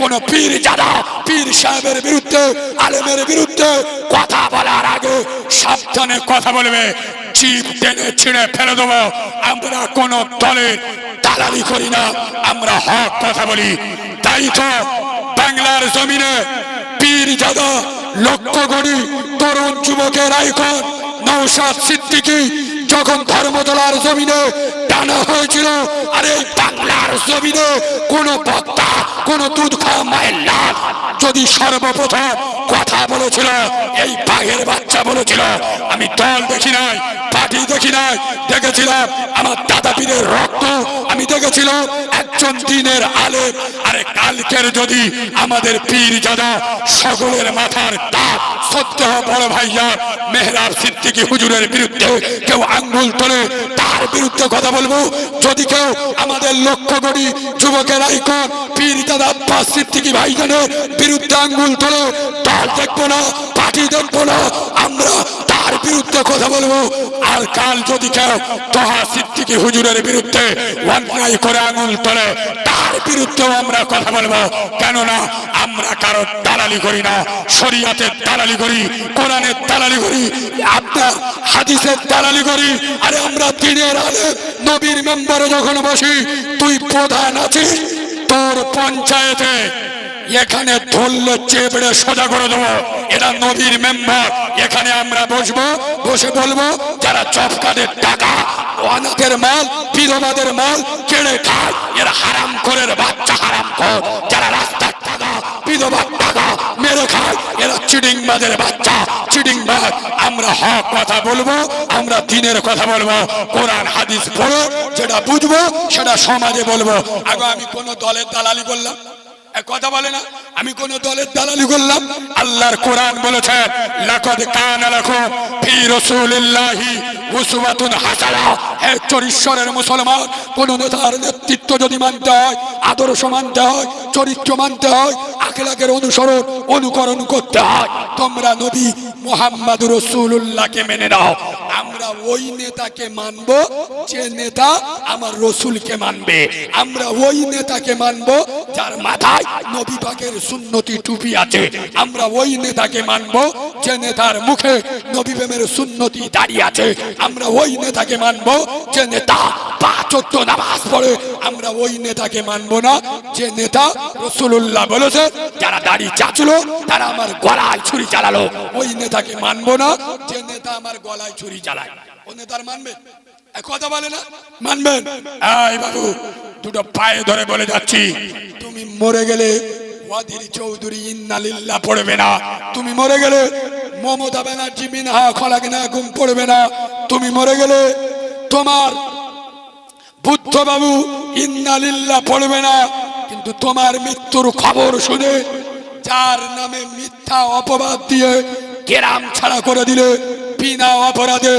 কোন পীর জাদা, পীর সাহেবের বিরুদ্ধে, আলেমের বিরুদ্ধে কথা বলার আগে সাবধানে কথা বলবে। চিপ টেনে ছিঁড়ে ফেলে দেবো। আমরা কোন দলের দালালি করি না, আমরা হক কথা বলি। তাই তো বাংলার জমিনে পীর জাদা, লক্ষ কোটি তরুণ যুবকের আইকন নৌসাদ সিদ্দিকী যখন ধর্মতলার জমিনে টানা হয়েছিল। আর এই বাংলার জমিনে কোন বক্তা, কোন দুধ মায়ের লাল। যদি সর্বপ্রথম কথা বলেছিল, এই বাঘের বাচ্চা বলেছিল, আমি দল দেখি নাই, পার্টি দেখি নাই, দেখেছিলাম আমার দাদা পীরের রক্ত, আমি দেখেছিলাম একজন দিনের আলেম। আরে কালকের যদি আমাদের পীর জাদা সকলের মাথার তাপ সত্য বড় ভাইয়া মেহরাব সিদ্দিকী হুজুরের বিরুদ্ধে কেউ আঙ্গুল তোলে বিরুদ্ধে কথা বলব। যদি কেউ আমাদের লক্ষ্য করি যুবকের আইকন পীর দাদা আব্বাস, সিদ্দিকী ভাইজানের বিরুদ্ধে আঙ্গুল তোলে দল দেখব না, পার্টি দেখব না, আমরা বিরুদ্ধে কথা বলব। আর কাল যদি কেউ তোহা সিদ্দিকী হুজুরের বিরুদ্ধে অন্যায় করে আঙুল তোলে, তার বিরুদ্ধেও আমরা কথা বলব। কেননা আমরা কারও দালালি করি না, শরিয়াতের দালালি করি, কোরআনের দালালি করি, আপনার হাদিসের দালালি করি। আরে আমরা দিনের আলে নবীর মেম্বারে যখন বসি, তুই প্রধান আছিস, তোর পঞ্চায়েতে এখানে ধরলে চেপড়ে সোজা করে দেবো। এটা নদীর মেম্বার। এখানে আমরা বসবো, বসে বলব, যারা চপকাদের টাকা, অনাথের মাল, বিধবাদের মাল কেড়ে খায়, এরা হারাম করে বাচ্চা হারাম কর। যারা রাস্তার টাকা, বিধবার টাকা মেরে খায়, এরা চিডিং বাজের বাচ্চা চিডিং বাজ আমরা হক কথা বলব, আমরা দিনের কথা বলব, কোরআন, হাদিস পড়ে, যেটা বুঝব, সেটা সমাজে বলব। আগে আমি কোন দলের দালালি এ কথা বলে না। আমি কোন দলের দালালি করলাম। আল্লাহর কোরআন বলেছে, লাকদ কানা লাকুম ফি রাসূলিল্লাহি উসওয়াতুন হাসানা হে চরিশ্বরের মুসলমান, কোন নেতার নেতৃত্ব যদি মানতে হয়, আদর্শ মানতে হয়, চরিত্র মানতে হয় আখলাকের অনুসরণ, অনুকরণ করতে হয়, তোমরা নবী মোহাম্মদ রসুল্লাহকে মেনে নাও। আমরা ওই নেতাকে মানব যে নেতা আমার রসুলকে মানবে। আমরা ওই নেতাকে মানব যার মাথায় নবী পাকের সুন্নতি টুপি আছে। আমরা ওই নেতাকে মানব যে নেতার মুখে নবী প্রেমের সুন্নতি দাঁড়িয়ে আছে। আমরা ওই নেতাকে মানব যে নেতা নামাজ পড়ে। আমরা ওই নেতাকে না যে নেতা বলেছে, যারা দাড়ি চাচলো, তারা আমার গলায় ছুরি চালালো। ওই নেতাকে না যে নেতা আমার গলায় ছুরি চালায়। নেতার মানবে? কথা বলে না? বাবু, দুটো পায়ে ধরে বলে যাচ্ছি। তুমি মরে গেলে চৌধুরী ইন্নালিল্লাহ পড়বে না। তুমি মরে গেলে মমতা ব্যানার্জি মিনহা খলাগনা গুম পড়বে না। তুমি মরে গেলে তোমার বুদ্ধ বাবু ইন্নালিল্লাহ পড়বে না। কিন্তু তোমার মৃত্যুর খবর শুনে যার নামে মিথ্যা অপবাদ দিয়ে কেরাম ছাড়া করে দিলে, বিনা অপরাধে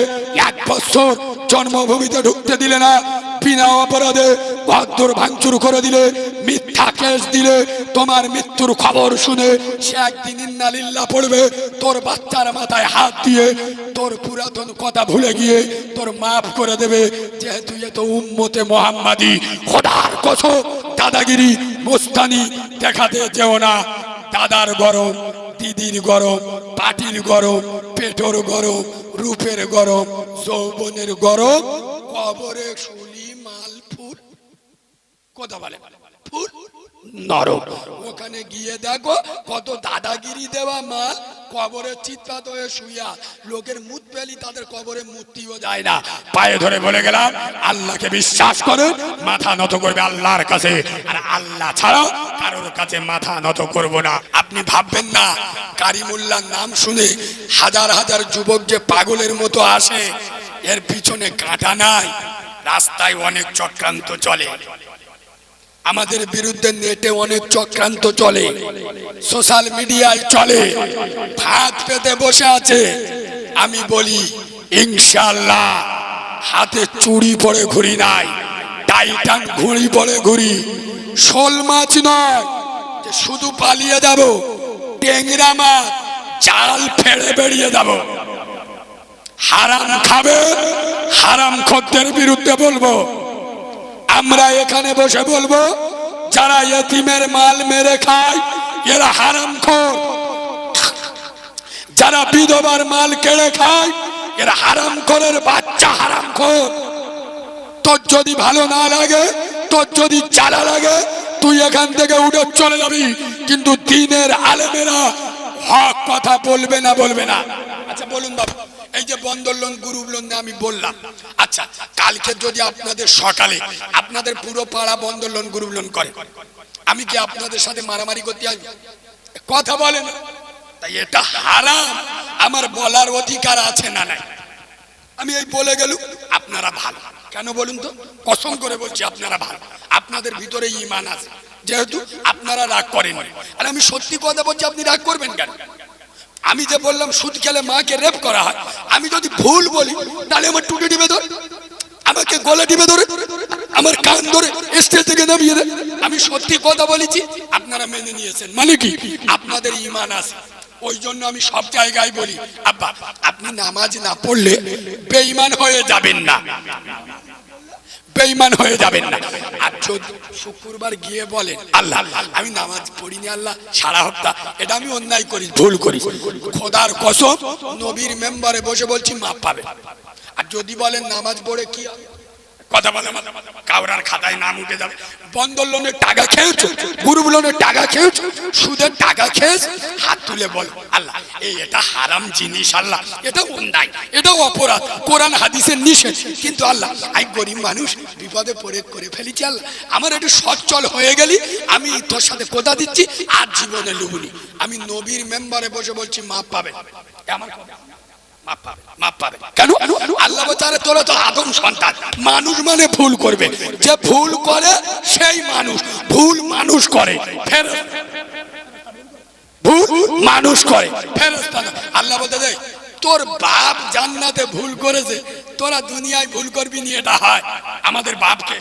এক বছর জন্মভূমিতে ঢুকতে দিলে না। বিনা অপরাধে ভদ্র ভাঙচুর করে দিলে, মিথ্যা কেস দিলে, তোমার মৃত্যুর খবর শুনে সে একদিন ইন্নালিল্লাহ পড়বে, তোর বাচ্চার মাথায় হাত দিয়ে তোর পুরাতন কথা ভুলে গিয়ে তোর মাফ করে দেবে। যেহেতু এ তো উম্মতে মোহাম্মাদি, খোদার কসম, দাদাগিরি, মোস্তানি, দেখাতে যেও না। দাদার গরম, দিদির গরম, পাটির গরম, পেটর গরম, রূপের গরম, যৌবনের গরম, কবরে ফুট কথা বলে। ওখানে গিয়ে দেখো কত দাদাগিরি দেওয়া মাল কবরে চিৎপাত হয়ে শুইয়া লোকের মুত পেলি তাদের কবরে মূর্তিও যায় না। পায়ে ধরে বলে গেলাম, আল্লাহকে বিশ্বাস করে মাথা নত করবে আল্লাহর কাছে। আর আল্লাহ ছাড়া কারোর কাছে মাথা নত করব না। আপনি ভাববেন না, কারিমুল্লার নাম শুনে হাজার হাজার যুবক যে পাগলের মতো আসে, এর পিছনে কাঁটা নাই, রাস্তায় অনেক চক্রান্ত চলে। আমাদের বিরুদ্ধে নেটে অনেক চক্রান্ত চলে। সোশ্যাল মিডিয়ায় চলে। ভাত পেতে বসে আছে। আমি বলি ইনশাল্লাহ হাতে চুড়ি পরে ঘুরি নাই, টাইটান ঘুড়ি পরে ঘুরি। শোল মাছ নয় শুধু পালিয়ে যাব টেংরা মাছ চাল ফেড়ে বেরিয়ে যাব। হারাম খাবে, হারাম খদ্দের বিরুদ্ধে বলব। আমরা এখানে বসে বলব, যারা এতিমের মাল মেরে খায়, এরা হারাম খোর। যারা বিধবার মাল কেড়ে খায়, এরা হারাম বাচ্চা হারাম খোর। তোর যদি ভালো না লাগে, তোর যদি চালা লাগে, তুই এখান থেকে উঠে চলে যাবি। কিন্তু দিনের আলেমেরা হক কথা বলবে না বলবে না। আচ্ছা বলুন বাবা। এই যে বন্দর লোন গ্রুপ লোন আমি বললাম। আচ্ছা কালকে যদি আপনাদের সকালে আপনাদের পুরো পাড়া বন্দর লোন গ্রুপ লোন করে, আমি কি আপনাদের সাথে মারামারি করতে আসব? কথা বলেন। তাই এটা হারাম। আমার বলার অধিকার আছে না নাই। আমি এই বলে গেল আপনারা ভালো। কেন বলুন তো? কসম করে বলছি, আপনারা ভালো। আপনাদের ভিতরে ইমান আছে। যেহেতু আপনারা রাগ করেন আর আমি সত্যি কথা বলছি, আপনি রাগ করবেন কেন? আমি যে বললাম, সুদ খেলে মাকে রেপ করা হয়, আমি যদি ভুল বলি, তাহলে আমার টুটে দিবে ধরে, আমাকে গলা দিবে ধরে, আমার কান ধরে স্টেজ থেকে নামিয়ে দেয় আমি সত্যি কথা বলেছি, আপনারা মেনে নিয়েছেন। মানে কি? আপনাদের ইমান আছে। ওই জন্য আমি সব জায়গায় বলি, আব্বা, আপনি নামাজ না পড়লে বেঈমান হয়ে যাবেন না। বেঈমান হয়ে যাবেন না। শুক্রবার গিয়ে বলেন আল্লাহ, আমি নামাজ পড়িনি আল্লাহ, সারা হপ্তাহ এটা আমি অন্যায় করি, ভুল করি খোদার কসম, নবীর মেম্বারে বসে বলছি, মাপ পাবে আর যদি বলেন, নামাজ পড়ে কি হবে? কথা বলে কাউরার খাতায় নাম উঠে যাবে। বন্দর লোনের টাকা খেয়েছো? গ্রুপ লোনের টাকা খেয়েছো? সুদের টাকা খেয়েছ? হাত তুলে বল, আল্লাহ, এই এটা হারাম জিনিস, আল্লাহ। এটা অন্যায়, এটা অপরাধ। কোরআন হাদিসের নিষেধ। কিন্তু আল্লাহ, আই গরিব মানুষ, বিপদে পড়ে করে ফেলেছি, আল্লাহ। আমার একটু সচ্ছল হয়ে গেলি, আমি তোর সাথে কথা দিচ্ছি, আর জীবনে লুবুনি আমি নবীর মেম্বারে বসে বলছি, মাপ পাবে। আমার কথা। মানুষ মানে করে ভুল ভুল মানুষ করে আল্লাহ তোর বাপ জান্নাতে ভুল করেছে। তোরা দুনিয়ায় ভুল করবি নি, এটা হয়। আমাদের বাপকে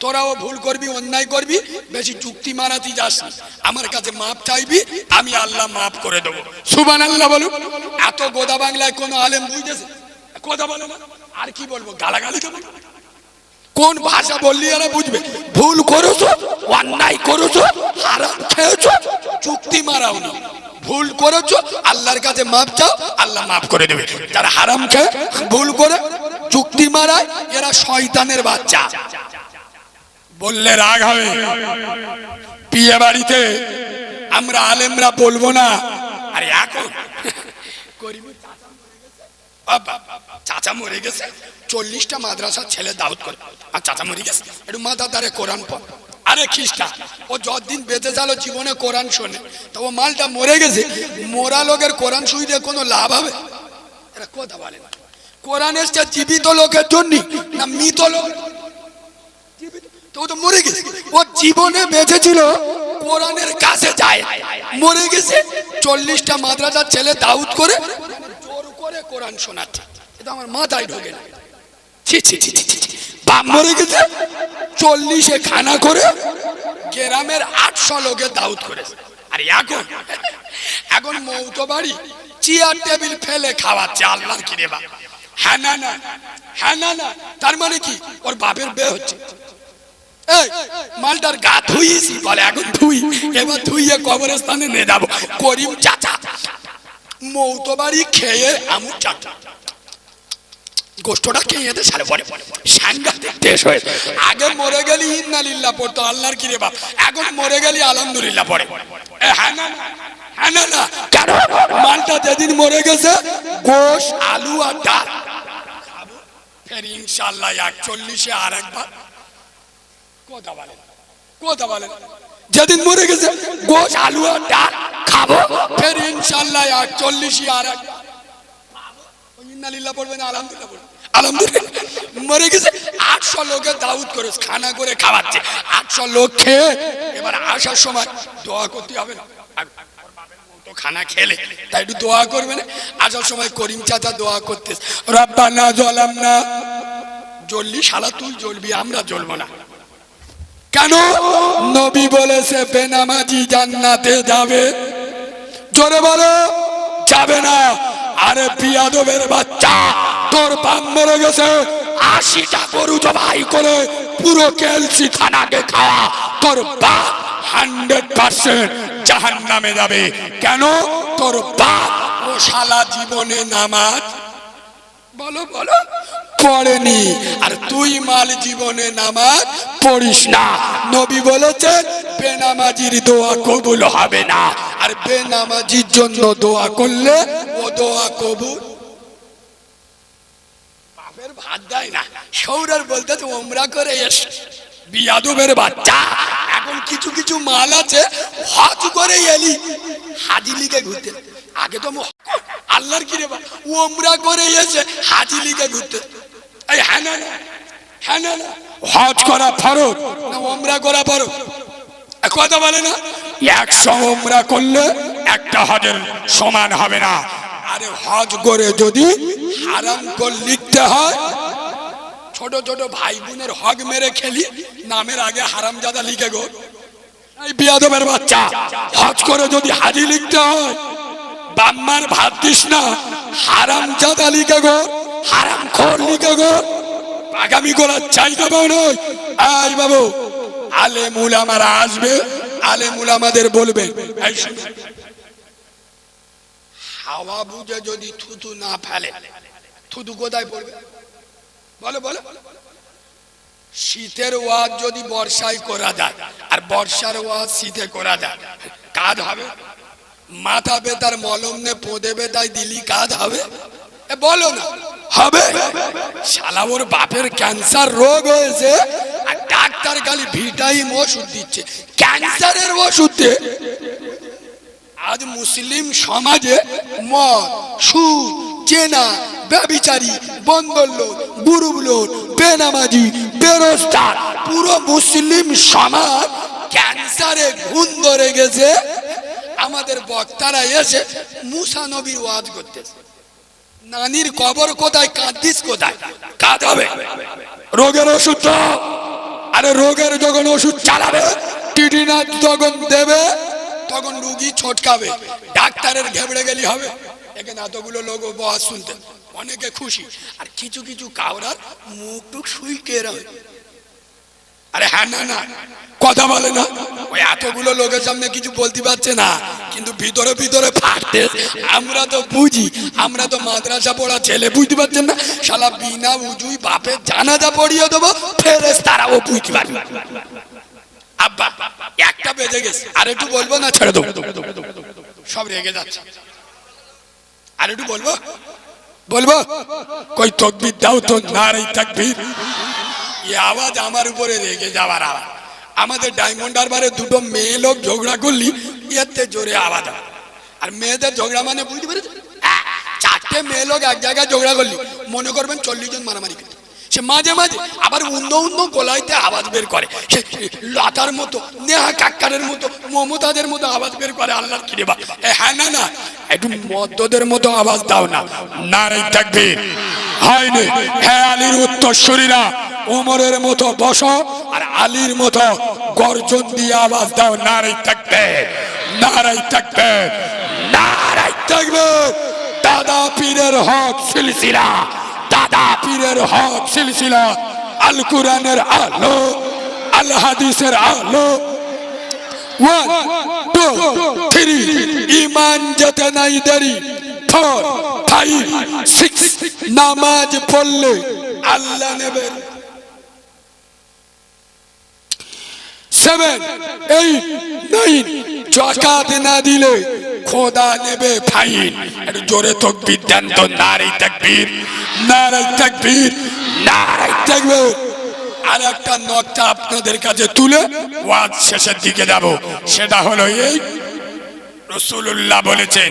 তোরাও ভুল করবি। মাপ অন্যায় করবি, বেশি যুক্তি মারাতি যাস আমার কাছে মাপ চাইবি, আমি আল্লাহ মাফ করে দেবো। সুবান আল্লাহ বলুন। এত গোদা বাংলায় কোনো আলেম বুঝতেছে? কথা বলে না। আর কি বলব? গালাগালি দেবো কোন ভাষা বললি এরা বুঝবে? ভুল করেছ অন্যায় করেছ হারাম খেয়েছো চুক্তি মারাও না। ভুল করেছ আল্লাহর কাছে মাপ চাও আল্লাহ মাফ করে দেবে। যারা হারাম খেয়ে ভুল করে চুক্তি মারায় এরা শয়তানের বাচ্চা। বললে রাগ হবে। বিয়ে বাড়িতে আমরা আলেমরা বলব না। আরে এখন। বাবা, চাচা মরে গেছে। চল্লিশটা মাদ্রাসার ছেলে দাউদ করে। আর চাচা মরে গেছে। একটু মাথা দ্বারে কোরআন পড়। আরে খ্রিস্টান, ও যতদিন বেঁচে চালো জীবনে কোরআন শোনে। তো মালটা মরে গেছে। মোরা লোকের কোরআন শুইতে কোনো লাভ হবে? এরা কথা বলে না। কোরআন এসছে জীবিত লোকের জন্য, না মৃত লোক? তো তো মরে গেছে। ও জীবনে বেঁচে ছিল কোরআনের কাছে যায়। মরে গেছে। চল্লিশটা মাদ্রাসার ছেলে দাউদ করে করে কোরআন শোনাচ্ছে। এটা আমার মাথায় ঢোকে না। ছি ছি ছি। বাপ মরে গেছে? চল্লিশে খানা করে গ্রামের আটশো লোকে দাউদ করেছে। আর এখন? এখন মৌত বাড়ি চেয়ার টেবিল ফেলে খাওয়াচ্ছে আল্লাহর কিরে বাপ। হ্যাঁ না না হ্যাঁ না না তার মানে কি? ওর বাপের বিয়ে হচ্ছে। এই, মালটার গা ধুইছি বলে এখন ধুই। এবার ধুইয়ে কবরস্থানে নিয়ে যাব। করিম চাচা। মৌতো বাড়ি খেয়ে আমুর চাচা গোষ্ঠটা খেয়ে যেতে সারে পরে। সাংঘাতিক দেশ হয়ে আগে মরে গেলি ইন্নালিল্লাহ পড়তো, আল্লাহর কিরে বাপ? এখন মরে গেলি আলহামদুলিল্লাহ পড়ে। হ্যাঁ না হ্যাঁ না না। কেন মালটা যেদিন মরে গেছে, গোশ, আলু আর ডাল। ফের ইনশাল্লাহ একচল্লিশে আর একবার কথা বলেন কথা বলেন। যেদিন মরে গেছে, গোশ, আলু আর ডাল খাব, ফের ইনশাল্লাহ আর ইন্নালিল্লাহ না আটশো লোক খেয়ে এবার আসার সময় দোয়া করতে হবে না। খেলে, তাই দোয়া করবে না আসার সময় করিম চাচা দোয়া করতে রব্বানা জ্বলাম না জ্বললি শালা, তুই জ্বলবি, আমরা জ্বলবো না। কেন? নবী বলেছে, বেনামাজি জান্নাতে যাবে। জোরে বলো, যাবে না। আরে বিয়াদবের বাচ্চা, তোর পাম মরে গেছে। আশিটা গরু জবাই করে পুরো কেলসি থানাকে খাওয়া। তোর বাপ হান্ড্রেড পার্সেন্ট জাহান নামে যাবে। কেন? তোর বাপ ও শালা জীবনে নামাজ বলো বলো। পড়েনি। আর তুই মাল জীবনে নামাজ পড়িস না। নবী বলেছেন, বেনামাজির দোয়া কবুল হবে না। আর বেনামাজির জন্য দোয়া করলে ও দোয়া কবুল। বাপের ভাত দেয় না। সৌরার বলতে তো ওমরা করে এসে। বিয়াদবের বাচ্চা। এখন কিছু কিছু মাল আছে, হজ করে এলি। হাজি ঘুরতে। আগে তো আল্লাহর কি রে বা ওমরা করে এসে হাজি লিখে ঘুরতে। এই হ্যাঁ হ্যাঁ না হজ করা ফরজ। না ওমরা করা ফরজ। কথা বলে না একশো ওমরা করলে একটা হজের সমান হবে না। আরে হজ করে যদি হারাম কর লিখতে হয়, ছোট ছোট ভাই বোনের হক মেরে খেলি, নামের আগে হারাম জাদা লিখে গো। এই বিয়াদবের বাচ্চা, হজ করে যদি হাজি লিখতে হয় বাম্মার ভাত দিস না। হারাম জাদা লিখে গো, হারাম খোর লিখে গো। আগামী করার চাইতে পাও নয়। বাবু আলে মুল আমার আসবে আলে মুল আমাদের বলবে। হাওয়া বুঝে যদি থুতু না ফেলে, থুতু কোথায় পড়বে? বলো বলো। শীতের ওয়াজ যদি বর্ষায় করা যায়, আর বর্ষার ওয়াজ শীতে করা যায়, কাজ হবে? মাথা বেতার মলম নে পোদে বেতায় দিলি কাজ হবে? বলো না। হবে? শালা, ওর বাপের ক্যান্সার রোগ হয়েছে, আর ডাক্তার খালি ভিটাইম ওষুধ দিচ্ছে। ক্যান্সারের ওষুধ আজ মুসলিম সমাজে মদ, সুদ, চেনা, ব্যবিচারী বন্দর লোক গুরুব লোক বেনামাজি, বেরোজগার, পুরো মুসলিম সমাজ ক্যান্সারে ঘুণ ধরে গেছে। আমাদের বক্তারা এসে মুসা নবীর ওয়াজ করতেছে। নানির কবর কোথায়, কাঁদিস কোথায়? কাঁদ হবে। রোগের ওষুধ আরে রোগের যখন ওষুধ চালাবে টিটিনাথ যখন দেবে, তখন রুগী ছটকাবে। ডাক্তারের ঘেবড়ে গেলি হবে। এখানে এতগুলো লোক বহাস শুনতে। অনেকে খুশি। আর কিছু কিছু কাউরার মুখ টুক সুইকে রয় আরে হ্যাঁ না না। কথা বলে না। ওই এতগুলো লোকের সামনে কিছু বলতে পারছে না। কিন্তু ভিতরে ভিতরে ফাটতে। আমরা তো বুঝি, আমরা তো মাদ্রাসা পড়া ছেলে বুঝতে পারছেন না। শালা বিনা উজুই বাপের জানাজা পড়িয়ে দেবো ফেরেস তারাও বুঝতে পারবে। আব্বা, একটা বেজে গেছে। আর একটু বলব না, ছেড়ে দেবো। সব রেগে যাচ্ছে। আর একটু বলব? বলব? কই তকবির দাও তো, নারী তাকবীর। এই আওয়াজ আমার উপরে রেগে যাওয়ার আওয়াজ। আমাদের ডায়মন্ড হারবারে দুটো মেয়ে লোক ঝগড়া করলি, এতে জোরে আওয়াজ হয়। আর মেয়েদের ঝগড়া মানে বুঝতে পেরেছ? চারটে মেয়ে লোক এক জায়গায় ঝগড়া করলি, মনে করবেন চল্লিশ জন মারামারি করতে সে মাঝে মাঝে আবার উন্ন উন্ন গোলাইতে আওয়াজ বের করে। সে লতার মতো, নেহা কাক্কারের মতো, মমতাদের মতো আওয়াজ বের করে আল্লাহর কিরে বা হ্যাঁ না না, একটু মদ্যদের মতো আওয়াজ দাও না। নারী থাকবে। হয়নি। হ্যাঁ আলীর উত্তরসূরিরা ওমরের মতো বসো আর আলীর মতো গর্জন দিয়ে আওয়াজ দাও নারাই থাকবে নারাই থাকবে নারাই থাকবে। দাদা পীরের হক সিলসিলা, দাদা পীরের হক সিলসিলা, আল কোরআনের আলো, আল হাদিসের আলো। ইমান যেতে নাই দেরি। নামাজ পড়লে আল্লাহ নেবেন। সেভেন এইট নাইন জকাত না দিলে খোদা নেবে ফাইন একটু জোরে তকবির দেন তো নারী তাকবীর নারী তাকবীর নারী তাকবীর আর একটা নকটা আপনাদের কাছে তুলে ওয়াজ শেষের দিকে যাব সেটা হলো এই রসুল্লাহ বলেছেন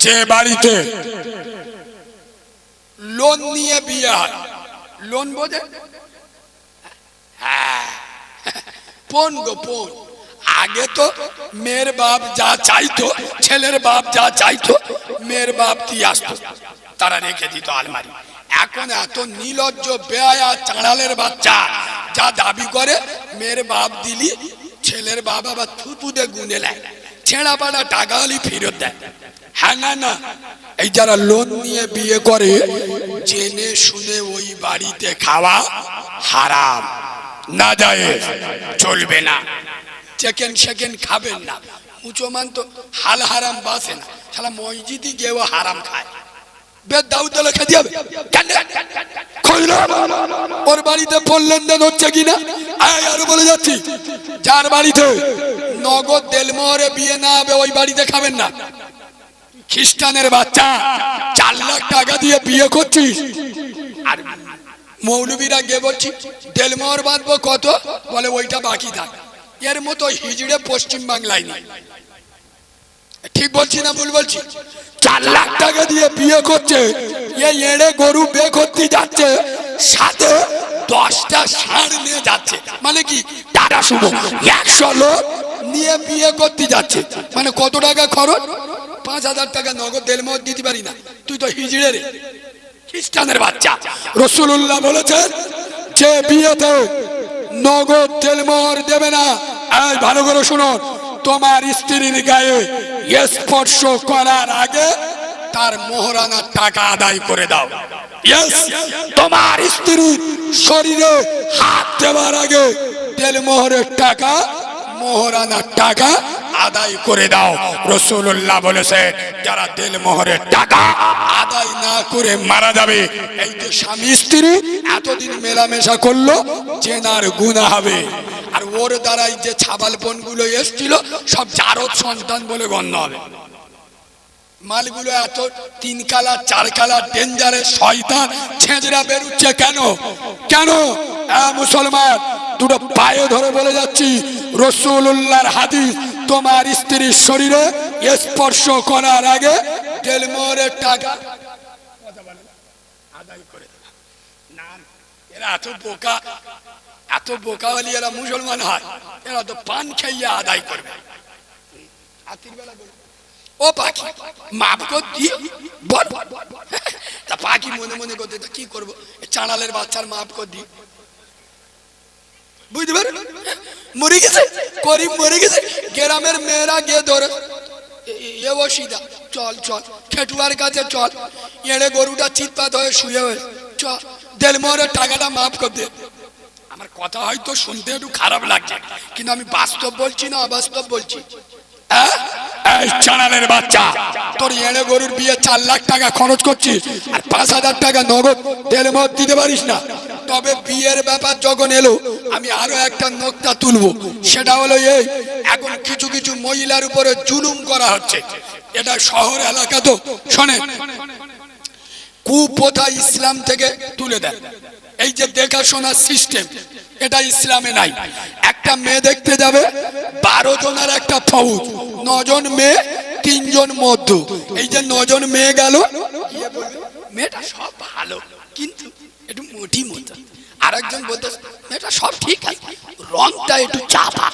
যে বাড়িতে লোন নিয়ে বিয়ে হয় লোন বোঝে পণ গোপন। আগে তো মেয়ের বাপ যা চাইতো, ছেলের বাপ যা চাইতো, মেয়ের বাপ দিয়ে আসতো। তারা রেখে দিত আলমারি। এখন এত নির্লজ্জ বেয়া চাঁড়ালের বাচ্চা, যা দাবি করে, মেয়ের বাপ দিলি, ছেলের বাপ আবার থুতুতে গুনে নেয়। ছেঁড়া পাড়া টাকা হলে ফেরত দেয়। হ্যাঁ না না। এই যারা লোন নিয়ে বিয়ে করে, জেনে শুনে ওই বাড়িতে খাওয়া হারাম। না যায়, চলবে না। চেকেন সেকেন্ড খাবেন না। মুসলমান তো হাল হারাম বাসে না। সালা মসজিদই গিয়েও হারাম খায়। হচ্ছে কিনা? বলে যাচ্ছি। যার বাড়িতে নগদ বিয়ে না হবে, ওই বাড়িতে খাবেন না। খ্রিস্টানের বাচ্চা, চার লাখ টাকা দিয়ে বিয়ে করছিস। আর মৌলবীরা গিয়ে বলছি দেলমোহর বাঁধবো কত? বলে, ওইটা বাকি থাক। এর মতো হিজড়ে পশ্চিম বাংলায় নেই। ঠিক বলছি না ভুল বলছি? চার লাখ টাকা দিয়ে বিয়ে করছে এড়ে গরু বে করতে যাচ্ছে, সাথে দশটা ষাঁড় নিয়ে যাচ্ছে। মানে কি? টাটা শুভ একশো লোক নিয়ে বিয়ে করতে যাচ্ছে। মানে কত টাকা খরচ? পাঁচ হাজার টাকা নগদ মদ দিতে পারি না। তুই তো হিজড়ে রে। খ্রিস্টানের বাচ্চা। রসুল্লাহ বলেছেন, যে বিয়েতে নগদ তেলমোহর দেবে না। আজ ভালো করে শুনুন। তোমার স্ত্রীর গায়ে স্পর্শ করার আগে তার মোহরানার টাকা আদায় করে দাও। তোমার স্ত্রীর শরীরে হাত দেওয়ার আগে তেল মোহরের টাকা মোহরানার টাকা আদায় করে দাও। রসুল্লাহ বলেছে, যারা তেল মোহরের টাকা আদায় না করে মারা যাবে, এই যে স্বামী স্ত্রী এতদিন মেলামেশা করল চেনার গুণা হবে। আর ওর দ্বারাই যে ছাবালগুলো এসছিল, সব জারদ সন্তান বলে গণ্য হবে। মালগুলো এত তিন কালার চার কালার ডেঞ্জারের শয়তান ছেঁচড়া বেরুচ্ছে কেন? কেন? মুসলমান দুটো পায়ে ধরে বলে যাচ্ছি রসুল্লাহর হাদিস, তোমার স্ত্রীর শরীরে স্পর্শ করার আগে টাকা এত বোকা, এত এরা মুসলমান হয়, এরা তো পান খাইয়ে আদায় করবে। ও পাখি, মাপ করতি পাখি মনে মনে করতে কি করব? চাঁড়ালের বাচ্চার মাপ কর দি বুঝতে পারো? মরে গেছে করিম মরে গেছে। গ্রামের মেয়েরা গিয়ে ধরে, এ অসিদা চল চল, খেটুয়ার কাছে চল। এড়ে গরুটা চিৎপাত হয়ে শুয়ে হয়ে চল দেলমোহরের টাকাটা মাফ কর দে। আমার কথা হয়তো শুনতে একটু খারাপ লাগছে, কিন্তু আমি বাস্তব বলছি না অবাস্তব বলছি। হ্যাঁ? চানালের বাচ্চা, তোর এড়ে গরুর বিয়ে চার লাখ টাকা খরচ করছিস, আর পাঁচ হাজার টাকা নগদ তেল দিতে পারিস না। তবে বিয়ের ব্যাপার যখন এলো, আমি আরও একটা নোকতা তুলবো। সেটা হলো এই, এখন কিছু কিছু মহিলার উপরে জুলুম করা হচ্ছে। এটা শহর এলাকা তো শোনেন কুপ্রথা ইসলাম থেকে তুলে দেন। এই যে দেখাশোনার সিস্টেম, এটা ইসলামে নাই। একটা মেয়ে দেখতে যাবে, বারো জনের একটা ফৌজ, নজন মেয়ে, তিনজন মধ্য। এই যে নজন মেয়ে গেল মেয়েটা সব ভালো, কিন্তু মোটি মতো। আরেকজন বলতে মেয়েটা সব ঠিক আছে। রংটা একটু চাপা।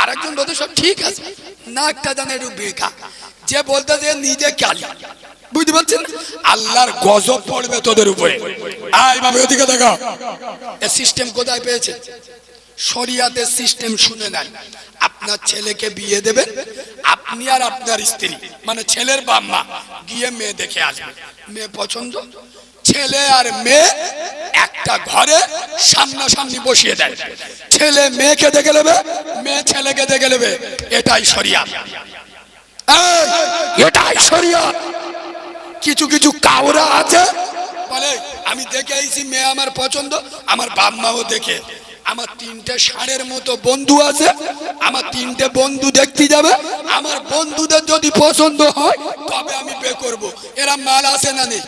আরেকজন বলতে, সব ঠিক আছে। নাকটা জানে একটু বেকা যে বলতে, যে নিজে কালি। বুঝতে পারছেন? আল্লাহর গজব পড়বে তোদের উপরে। আয় বাবা ওদিকে দেখো। এ সিস্টেম কোথায় পেয়েছে? শরিয়াতের সিস্টেম শুনে নেন। আপনার ছেলেকে বিয়ে দেবেন, আপনি আর আপনার স্ত্রী মানে ছেলের বাম্মা গিয়ে মেয়ে দেখে আসবে। মেয়ে পছন্দ? ছেলে আর মেয়ে একটা ঘরে সামনাসামনি বসিয়ে দেয়। ছেলে মেয়েকে দেখে নেবে, মেয়ে ছেলেকে দেখে নেবে, এটাই শরিয়া। এটাই শরিয়া। কিছু কিছু কাউরা আছে, বলে, আমি দেখে আইছি, মেয়ে আমার পছন্দ, আমার বাপ মাও দেখে। আমার তিনটে ষাঁড়ের মতো বন্ধু আছে, আমার তিনটে বন্ধু দেখতে যাবে। আমার বন্ধুদের যদি পছন্দ হয়, তবে আমি বে করব। এরা মাল আছে না নেই?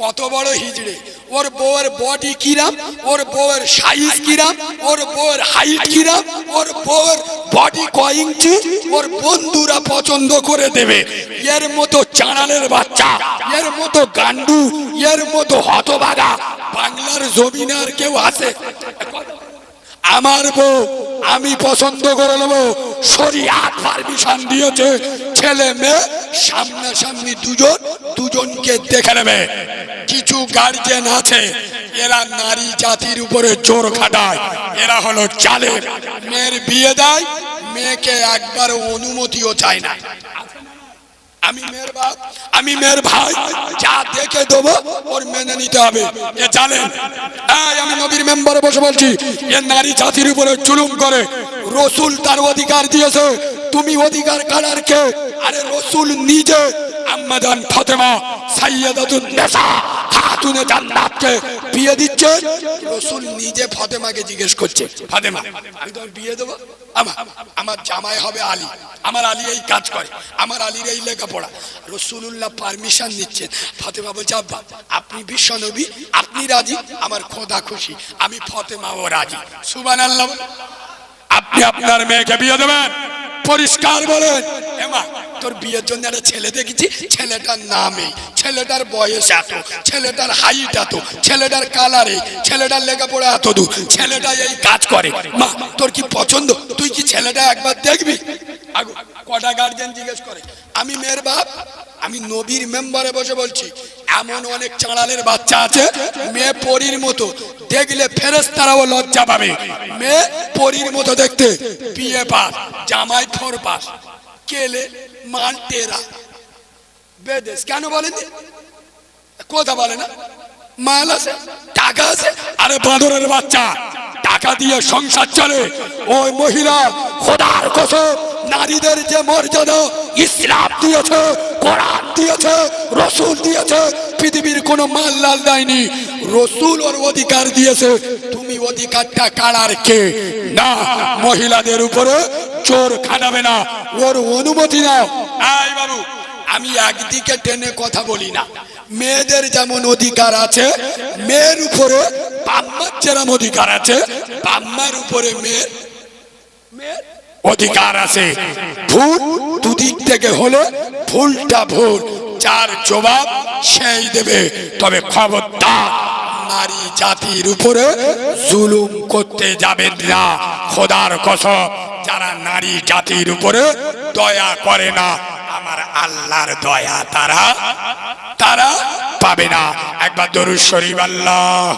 কত বড় হিজড়ে। ওর বউয়ের বডি কিরাম ওর বউয়ের সাইজ কিরাম ওর বউয়ের হাইট কিরাম ওর বউয়ের বডি কয় ইঞ্চি? ওর বন্ধুরা পছন্দ করে দেবে। এর মতো চাঁড়ালের বাচ্চা, এর মতো গান্ডু, এর মতো হতবাগা বাংলার জমিনার কেউ আছে? আমার বউ, আমি পছন্দ করে নেব। শরিয়াত পারমিশন দিয়েছে, ছেলে মেয়ে, সামনাসামনি দুজন, দুজনকে দেখে নেবে। কিছু গার্জেন আছে, এরা নারী জাতির উপরে জোর খাটায়। এরা হলো চালে। মেয়ের বিয়ে দেয়, মেয়েকে একবার অনুমতিও চায় না। আমি মেয়ের বাপ আমি মেয়ের ভাই, যা দেখে দেবো, ওর মেনে নিতে হবে। এ জানেন আমি নবীর মেম্বারে বসে বলছি, এ নারী জাতির উপরে চুলুম করে, রসুল তার অধিকার দিয়েছে, তুমি অধিকার কারার কে? আরে রসুল নিজে আম্মাদান ফতেমা সাইয়াদাতুন নেসা। খাতুনে জান্নাতকে বিয়ে দিচ্ছে? রসুল নিজে ফাতেমাকে জিজ্ঞেস করছে, ফাতেমা, আমি তোমার বিয়ে দেবো? আমার আমার জামাই হবে আলী। আমার আলী এই কাজ করে, আমার আলীর এই লেখাপড়া। রসুল্লাহ পারমিশন নিচ্ছেন ফাতেমা বলছে, আব্বা, আপনি বিশ্ব নবী, আপনি রাজি? আমার খোদা খুশি, আমি ফতেমাও রাজি। সুবান আল্লাহ আপনি আপনার মেয়েকে বিয়ে দেবেন? পরিষ্কার বলেন, এমা তোর বিয়ের জন্য একটা ছেলে দেখেছি, ছেলেটার নামে ছেলেটার বয়স এত, ছেলেটার হাইট এত, ছেলেটার কালারে ছেলেটার লেখাপড়া এত দূর ছেলেটা এই কাজ করে। মা, তোর কি পছন্দ? তুই কি ছেলেটা একবার দেখবি? কটা গার্জেন জিজ্ঞেস করে, আমি মেয়ের বাপ? আমি নবীর মেম্বারে বসে বলছি, এমন অনেক চাঁড়ালের বাচ্চা আছে, মেয়ে পরীর মতো, দেখলে ফেরেস তারাও লজ্জা পাবে। মেয়ে পরীর মতো দেখতে, বিয়ে পাস, জামাই ফোর পাস। কেলে মান টেরা। বেদেশ। কেন বলেন কথা বলে না। মাল আছে, টাকা আছে, আরে বাঁদরের বাচ্চা। টাকা দিয়ে সংসার চলে। ওই মহিলা খোদার কসম, নারীদের যে মর্যাদা ইসলাম দিয়েছে, কোরআন দিয়েছে, রসুল দিয়েছে, পৃথিবীর কোনো মাল লাল দেয়নি। রসুল ওর অধিকার দিয়েছে। তুমি অধিকারটা কাড়ার কে? না, মহিলাদের উপরে চোর খাটাবে না। ওর অনুমতি নাও। আয় বাবু, আমি একদিকে টেনে কথা বলি না। মেয়েদের যেমন অধিকার আছে, মেয়ের উপরে বাম্মার যেরম অধিকার আছে, বাম্মার উপরে মেয়ের মেয়ের অধিকার আছে। ভুল দুদিক থেকে হলে ভুলটা ভুল। যার জবাব সেই দেবে। তবে খবরদার, নারী জাতির উপরে জুলুম করতে যাবেন না। খোদার কসম, যারা নারী জাতির উপরে দয়া করে না, আমার আল্লাহর দয়া তারা তারা পাবে না। একবার দরুদ শরীফ আল্লাহ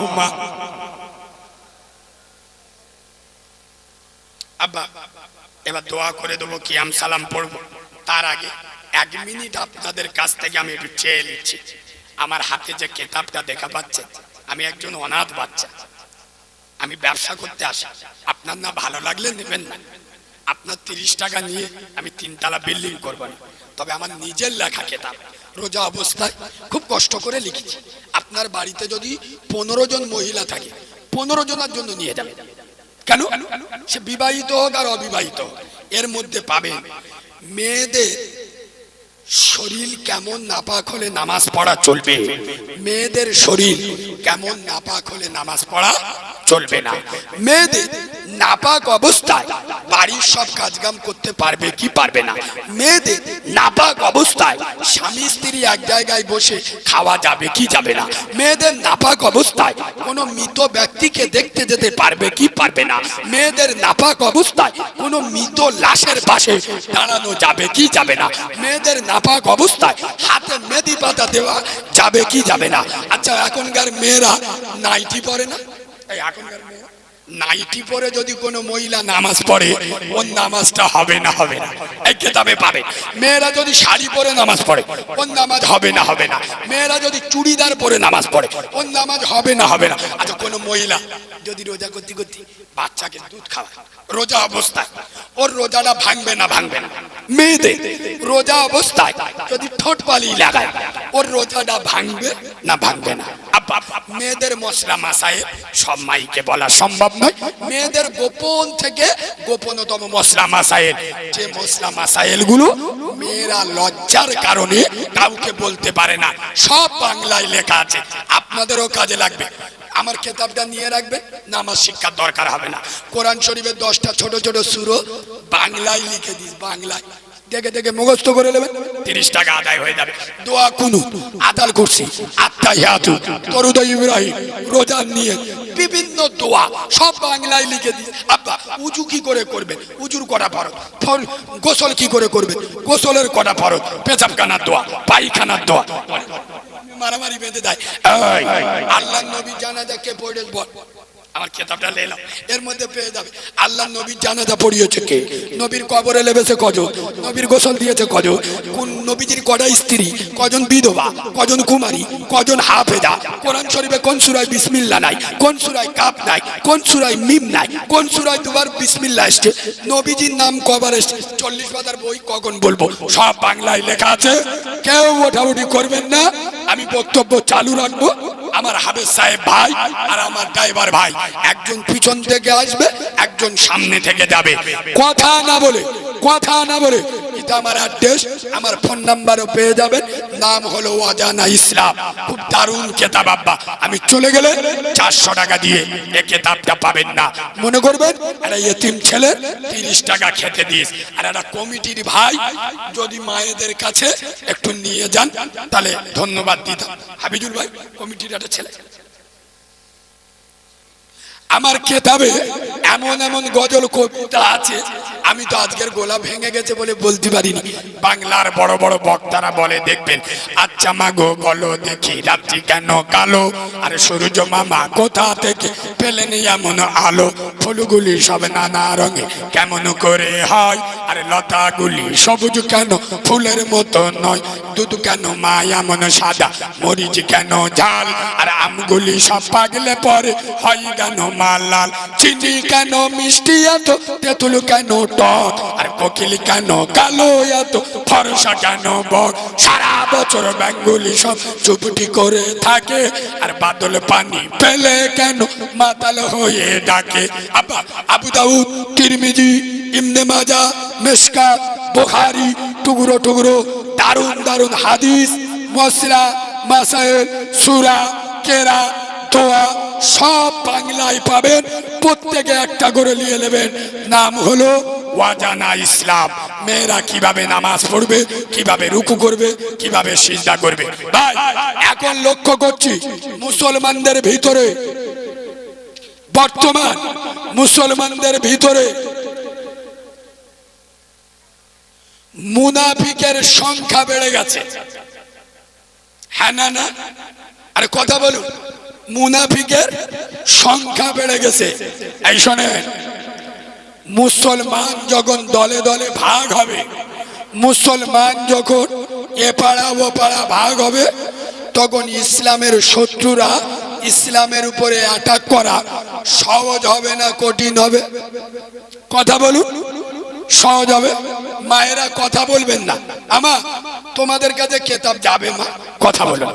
আব্বা, এবার দোয়া করে দেবো কি আম সালাম পড়ব। তার আগে এক মিনিট আপনাদের কাছ থেকে আমি একটু চেয়ে নিচ্ছি। আমার হাতে যে কেতাবটা দেখা পাচ্ছে, আমি একজন অনাথ বাচ্চা। আমি ব্যবসা করতে আসি। আপনার না ভালো লাগলে নেবেন না। আপনার তিরিশ টাকা নিয়ে আমি তিনতলা বিল্ডিং করব। তবে আমার নিজের লেখা কেতাব, রোজা অবস্থায় খুব কষ্ট করে লিখেছি। আপনার বাড়িতে যদি পনেরো জন মহিলা থাকে, পনেরো জনের জন্য নিয়ে যাবেন কেন? সে বিবাহিত হোক আর অবিবাহিত এর মধ্যে পাবেন মেয়েদের শরীর কেমন নাপাক হলে নামাজ পড়া চলবে? মেয়েদের শরীর কেমন নাপাক হলে নামাজ পড়া চলবে না। মেয়েদের নাপাক অবস্থায় বাড়ির সব কাজকাম করতে পারবে কি পারবে না? মেয়েদের নাপাক অবস্থায় স্বামী স্ত্রী এক জায়গায় বসে খাওয়া যাবে কি যাবে না? মেয়েদের নাপাক অবস্থায় কোনো মৃত ব্যক্তিকে দেখতে যেতে পারবে কি পারবে না? মেয়েদের নাপাক অবস্থায় কোনো মৃত লাশের পাশে দাঁড়ানো যাবে কি যাবে না? মেয়েদের নাপাক অবস্থায় হাতে মেদি পাতা দেওয়া যাবে কি যাবে না? আচ্ছা এখনকার মেয়েরা নাইটি পরে না? এখনকার নাইটি পরে যদি কোনো মহিলা নামাজ পড়ে, ওর নামাজটা হবে না হবে না। এই কেতাবে পাবে। মেয়েরা যদি শাড়ি পরে নামাজ পড়ে, ওর নামাজ হবে না হবে না। মেয়েরা যদি চুড়িদার পরে নামাজ পড়ে, ওর নামাজ হবে না হবে না। আচ্ছা কোনো মহিলা যদি রোজা করতে করতে বাচ্চাকে দুধ খাওয়ায়। রোজা অবস্থায়। ওর রোজাটা ভাঙবে না ভাঙবে না। মেয়েদের রোজা অবস্থায় যদি ঠোঁট পালি লাগায়, ওর রোজাটা ভাঙবে না ভাঙবে না। মেয়েদের মশলা মাসায় সব মাইকে বলা সম্ভব নয়। মেয়েদের গোপন থেকে গোপনতম মশলা যে মশলা মেয়েরা লজ্জার কারণে কাউকে বলতে পারে না। সব বাংলায় লেখা আছে। আপনাদেরও কাজে লাগবে। আমার খেতাবটা নিয়ে রাখবে না আমার শিক্ষার দরকার হবে না। কোরআন শরীফের দশটা ছোট ছোট সুরো বাংলায় লিখে দিস, বাংলায়। দেখে দেখে মুখস্থ করে নেবেন তিরিশ টাকা আদায় হয়ে যাবে। দোয়া কুনু, আদাল করছি আত্মা হিয়াতু তরুদয় ইব্রাহিম রোজার নিয়ে বিভিন্ন দোয়া সব বাংলায় লিখে দিস। আব্বা, উজু কি করে করবেন উজুর কটা ফরত ফর- গোসল কি করে করবেন গোসলের কটা ফরত পেচাবখানার দোয়া, পায়খানার দোয়া। মারামারি বেঁধে দেয়। আল্লাহ নবী জানা দেখে পড়ে বল। আমার কেতাবটা এর মধ্যে পেয়ে যাবে। আল্লাহ নবীর জানাজা পড়িয়েছে কে? নবীর কবরে লেবেছে কজন? নবীর গোসল দিয়েছে কজন? কোন নবীজির কটা স্ত্রী? কজন বিধবা? কজন কুমারী? কজন হাফেজা? কোরআন শরীফে কোন সুরায় বিসমিল্লা নাই? কোন সুরায় কাপ নাই? কোন সুরায় মিম নাই? কোন সুরায় দুবার বিসমিল্লা এসছে? নবীজির নাম কবার এসছে? চল্লিশ পাতার বই কখন বলব? সব বাংলায় লেখা আছে। কেউ ওঠাউঠি করবেন না। আমি বক্তব্য চালু রাখব। আমার হাবেজ সাহেব ভাই আর আমার ড্রাইভার ভাই। একজন পিছন থেকে আসবে, একজন সামনে থেকে যাবে। কথা না বলে, কথা না বলে এটা আমার অ্যাড্রেস আমার ফোন নাম্বারও পেয়ে যাবেন, নাম হলো অজানা ইসলাম। খুব দারুণ কেতাব আব্বা। আমি চলে গেলে চারশো টাকা দিয়ে এ কেতাবটা পাবেন না। মনে করবেন একটা এতিম ছেলে, তিরিশ টাকা খেতে দিস। আর একটা কমিটির ভাই, যদি মায়েদের কাছে একটু নিয়ে যান, তাহলে ধন্যবাদ দিতাম। হাবিজুল ভাই, কমিটির একটা ছেলে। আমার কেতাবে এমন এমন গজল কবিতা আছে। আমি তো আজকের গোলা ভেঙে গেছে বলে বলতে পারিনি। বাংলার বড় বড় বক্তারা বলে, দেখবেন আচ্ছা মা গো বলো দেখি, রাত্রি কেন কালো? আরে সূর্য মামা কোথা থেকে পেলেন এমন আলো? ফুলগুলি সব নানা রঙে কেমন করে হয়? আরে লতাগুলি সবুজ কেন? ফুলের মতো নয়। দুধ কেন মা এমন সাদা? মরিচ কেন ঝাল? আর আমগুলি সব পাগলে পরে হয় কেন মা লাল চিনি কেন মিষ্টি এত? তেঁতুল কেন টক? আর কোকিল কেন কালো এত? ফরসা কেন বক? সারা বছর বেঙ্গুলি সব চুপটি করে থাকে। আর বাদল পানি পেলে কেন মাতাল হয়ে ডাকে? আবা আবু দাউদ, তিরমিজি ইমনে মাজা, মেশকা, বুখারি, টুকরো টুকরো দারুণ দারুণ হাদিস মশলা মাসাইল সুরা, কেরা দোয়া সব বাংলায় পাবেন। প্রত্যেকে একটা করে নিয়ে নেবেন। নাম হলো ওয়াজানা ইসলাম। মেয়েরা কীভাবে নামাজ পড়বে, কীভাবে রুকু করবে, কীভাবে সিজদা করবে? ভাই, এখন লক্ষ্য করছি, মুসলমানদের ভিতরে, বর্তমান মুসলমানদের ভিতরে মুনাফিকের সংখ্যা বেড়ে গেছে। হ্যাঁ না না? আরে কথা বলুন। মুনাফিকের সংখ্যা বেড়ে গেছে। এই শোনেন, মুসলমান যখন দলে দলে ভাগ হবে, মুসলমান যখন এ পাড়া ও পাড়া ভাগ হবে, তখন ইসলামের শত্রুরা ইসলামের উপরে অ্যাটাক করা সহজ হবে না, কঠিন হবে? কথা বলুন, সহজ হবে? মায়েরা কথা বলবেন না। আমা, তোমাদের কাছে কেতাব যাবে মা? কথা বলো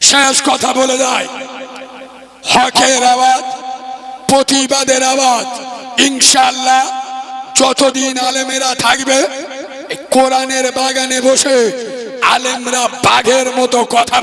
শেষ কথা বলে দেয়। হকের আওয়াজ প্রতিবাদের আওয়াজ ইনশাল্লাহ যতদিন আলেমেরা থাকবে কোরআনের বাগানে বসে আলেমরা বাঘের মতো কথা